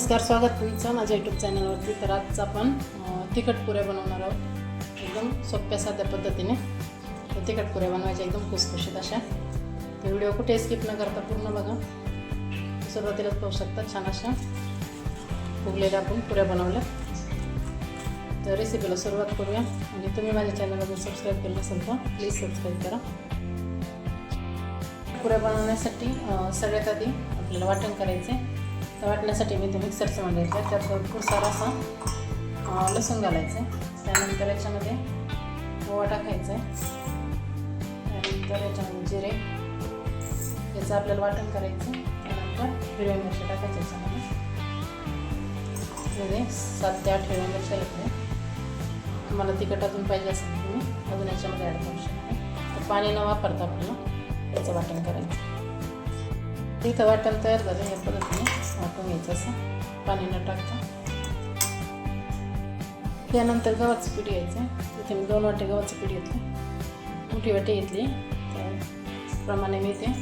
स्वागत तुमचं माझ्या यूट्यूब चॅनलवरती तर आज आपण तिखट पुऱ्या बनवणार आहोत. एकदम सोप्या साध्या पद्धतीने. तर तिखट पुऱ्या बनवायच्या एकदम खुसखुशीत अशा. तर व्हिडिओ कुठे स्किप न करता पूर्ण बघा. सुरुवातीलाच पाहू शकता छान अशा फुगलेल्या आपण पुऱ्या बनवल्या. तर रेसिपीला सुरुवात करूया. आणि तुम्ही माझ्या चॅनलला सबस्क्राईब केलं नसेल तर प्लीज सबस्क्राईब करा. पुऱ्या बनवण्यासाठी सगळ्यात आधी आपल्याला वाटण करायचे तर वाटण्यासाठी मी ते मिक्सरचं मांडायचं त्यात भरपूर सारा असा लसूण घालायचं आहे त्यानंतर याच्यामध्ये ओवा टाकायचा आहे त्यानंतर याच्यामध्ये जिरे. याचं आपल्याला वाटण करायचं त्यानंतर हिरव्या मिरच्या टाकायच्या याच्यामध्ये. म्हणजे सात ते आठ हिरव्या मिरच्या लागते तुम्हाला तिखट अजून पाहिजे असेल तुम्ही अजून याच्यामध्ये ॲड करू शकता. तर पाणी न वापरता आपल्याला याचं वाटण करायचं इथं वाटण तयार झालं या पद्धतीने वाटून घ्यायचं असं. पाणी न टाकता. त्यानंतर गव्हाचं पीठ घ्यायचं. तिथे मी दोन वाटे गव्हाचं पीठ घेतलं. मोठी वाटी घेतली. त्याप्रमाणे मी ते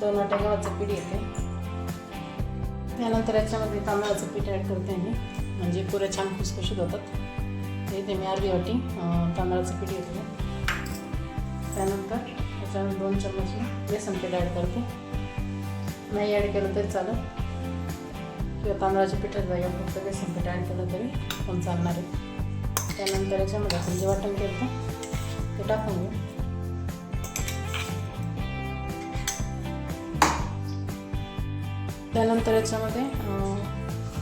दोन वाटे गव्हाचं पीठ घेते. त्यानंतर याच्यामध्ये तांदळाचं पीठ ॲड करते मी. म्हणजे पुरे छान खुसखुशीत होतात. इथे मी अर्धी वाटी तांदळाचं पीठ घेतलं. त्यानंतर त्याच्यामध्ये दोन चम्मच बेसन पीठ ॲड करते. नाही ॲड केलं तरी चालेल. किंवा तांदळाच्या पिठात जागा फक्त बेसन पीठ ॲड केलं तरी पण चालणार आहे. त्यानंतर याच्यामध्ये आपण जे वाटण केलं ते टाकून घेऊ. त्यानंतर याच्यामध्ये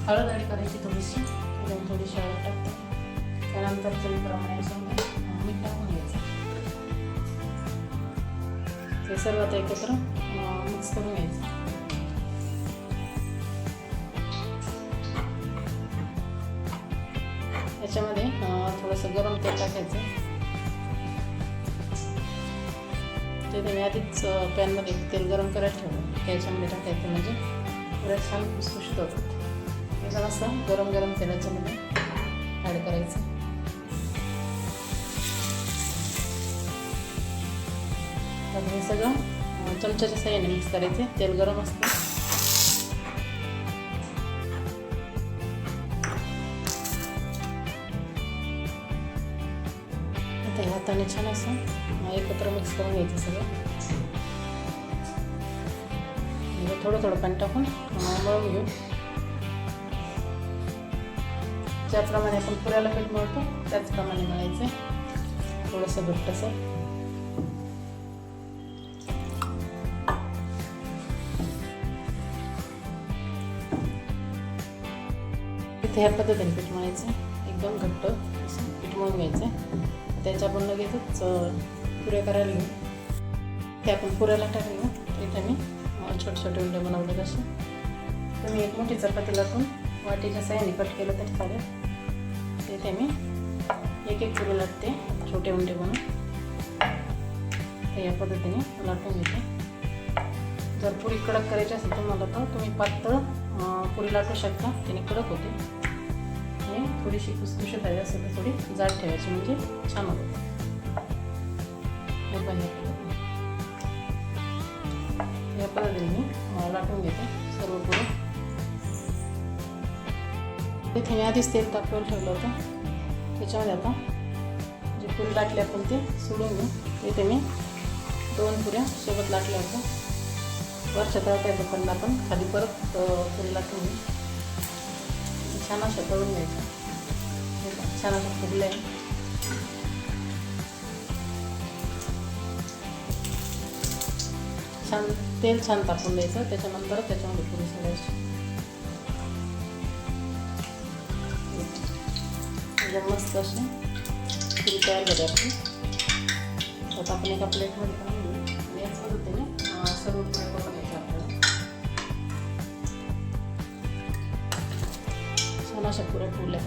हळद ॲड करायची थोडीशी. त्याच्यामध्ये थोडीशी हळद टाकते. त्यानंतर चवीप्रमाणे याच्यामध्ये मीठ टाकून घ्यायचं. ते सर्व आता एकत्र मिक्स करून घ्यायचं. त्याच्यामध्ये थोडंसं गरम तेल टाकायचं. ते मी आधीच पॅनमध्ये तेल गरम करायला ठेवलं त्याच्यामध्ये टाकायचं म्हणजे पुऱ्या छान खुसखुशीत होतात एकदम असं गरम गरम तेलाच्यामध्ये ॲड करायचं. हे सगळं चमच्याच्या साह्याने मिक्स करायचे. तेल गरम असतं. आता हाताने छान असं एकत्र मिक्स करून घ्यायचं सगळं. म्हणजे थोडं थोडं पाणी टाकून मळून घेऊ. ज्याप्रमाणे आपण पुऱ्याला पीठ मळतो त्याचप्रमाणे मळायचं. थोडंसं घट्टसं इथे ह्या पद्धतीने पीठ मळायचं. एकदम घट्ट असं पीठ मळून घ्यायचं. त्याच्या आपण लगेचच पुऱ्या करायला घेऊ. ते आपण पुऱ्याला टाकले ना इथे मी छोटे छोटे उंडे बनवले तसे. तुम्ही एक मोठी चपाती लाटून वाटीच्या साह्याने कट केलं तरी चालेल. तिथे मी एक एक पुरी लाटते छोटे उंडे बनवून. तर या पद्धतीने लाटून घेते. जर पुरी कडक करायची असेल तुम्हाला तर तुम्ही पातळ पुरी लाटू शकता. त्याने कडक होते. आणि थोडीशी खुसखुशीत हवी असेल तर थोडी जाड ठेवायची म्हणजे छान होते या पद्धतीने. मी. लाटून घेते सर्व पुढे. इथे मी आधीच तेल तापवून ठेवलं होतं. त्याच्यामध्ये आता जे पुरी लाटले आपण ते सोडून घेऊ इथे मी दोन पुऱ्या सोबत लाटल्या होत्या. वरच्या तळट्याचं पण आपण खाली परत पुरी लाटून घेऊ छान अशा तळून घ्यायच्या छान असं फुगलं आहे छान तेल छान तापून द्यायचं त्याच्यानंतर त्याच्यामध्ये पुरी सोडायची एकदम मस्त अशी पुरी तयार झाली आपली आता आपण एका प्लेटमध्ये अशा पुऱ्या फुगल्यात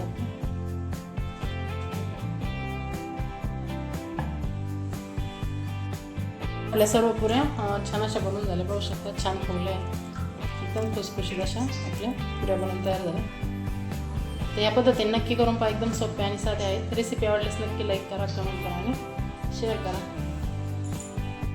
आपल्या सर्व पुऱ्या छान अशा बनवून झाल्या पाहू शकता छान फुगल्या एकदम खुसखुशीत अशा आपल्या पुऱ्या बनवून तयार झाल्या तर या पद्धतीने नक्की करून पहा एकदम सोप्या आणि साध्या आहेत रेसिपी आवडल्यास नक्की लाईक करा कमेंट करा आणि शेअर करा